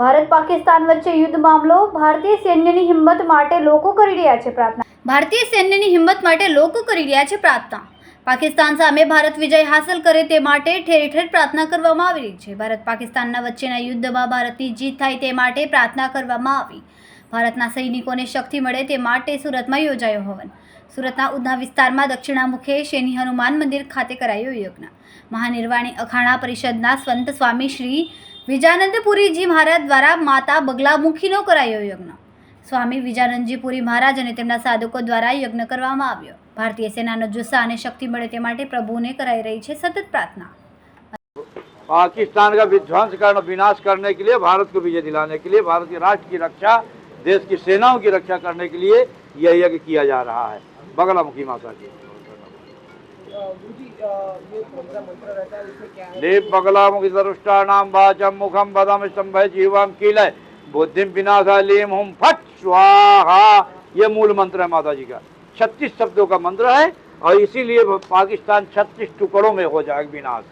ભારત પાકિસ્તાન વચ્ચે યુદ્ધ મામલો ભારતીય સૈન્યની હિંમત માટે લોકો કરી રહ્યા છે પ્રાર્થના. ભારતીય સૈન્યની હિંમત માટે લોકો કરી રહ્યા છે પ્રાર્થના. પાકિસ્તાન સામે ભારત વિજય હાંસલ કરે તે માટે ઠેર ઠેર પ્રાર્થના કરવામાં આવી રહી છે. ભારત પાકિસ્તાનના વચ્ચેના યુદ્ધમાં ભારતની જીત થાય તે માટે પ્રાર્થના કરવામાં આવી. ભારતના સૈનિકોને શક્તિ મળે તે માટે સુરતમાં યોજાયો હવન. સુરતના ઉધના વિસ્તારમાં દક્ષિણામુખે શેની હનુમાન મંદિર ખાતે કરાયો યજ્ઞ મહાનિર્વાણી અખાણા પરિષદના સંત સ્વામી શ્રી વિજાનંદપુરીજી મહારાજ દ્વારા માતા બગલામુખીનો કરાયો યજ્ઞ સ્વામી વિજાનંદજી પુરી મહારાજ અને તેમના સાધકો દ્વારા યજ્ઞ કરવામાં આવ્યો ભારતીય સેનાનો જુસ્સા અને શક્તિ મળે તે માટે પ્રભુને કરાઈ રહી છે સતત પ્રાર્થના पाकिस्तान का विध्वंस करना विनाश करने के लिए भारत को विजय दिलाने के लिए भारत के राष्ट्र की रक्षा देश की सेनाओं की रक्षा करने के लिए यह यज्ञ किया जा रहा है। बगलामुखी माता की देव बगलामुखी दरुष्टा नाम वाचम मुखम बदम स्तंभ जीवम कीलय बुद्धिम विनाशालीम हुम फट स्वाहा। ये मूल मंत्र है माता जी का। छत्तीस शब्दों का मंत्र है और इसीलिए पाकिस्तान छत्तीस टुकड़ों में हो जाएगा विनाश।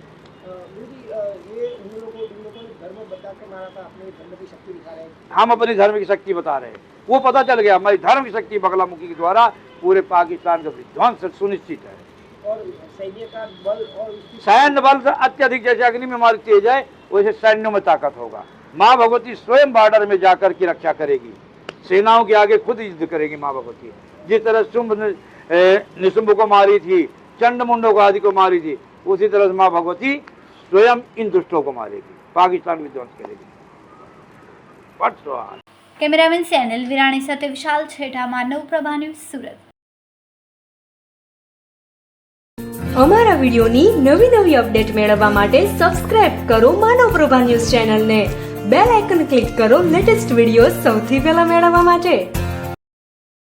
हम अपनी धर्म की शक्ति बता रहे हैं। वो पता चल गया, हमारी धर्म की शक्ति बगला मुखी के द्वारा पूरे पाकिस्तान का विध्वंस सुनिश्चित है। सैन्य बल से अत्यधिक जैसे अग्नि में हमारी तेज है वैसे सैन्यों में ताकत होगा। माँ भगवती स्वयं बॉर्डर में जाकर की रक्षा करेगी। सेनाओं के आगे खुद युद्ध करेगी माँ भगवती। जिस तरह शुंभ निशुंभ को मारी थी चंड मुंडो को आदि को मारी थी, उसी तरह से माँ भगवती स्वयं इन दुष्टों को मारेगी पाकिस्तान विध्वंस करेगी पट स्वाहा કેમેરામેન સેનલ વિરાણી સાથે વિશાલ છેઠા માનવ પ્રભા ન્યૂઝ સુરત અમારા વિડિયોની નવી નવી અપડેટ મેળવવા માટે સબસ્ક્રાઇબ કરો માનવ પ્રભા ન્યૂઝ ચેનલને બેલ આઇકન ક્લિક કરો લેટેસ્ટ વિડીયો સૌથી પહેલા મેળવવા માટે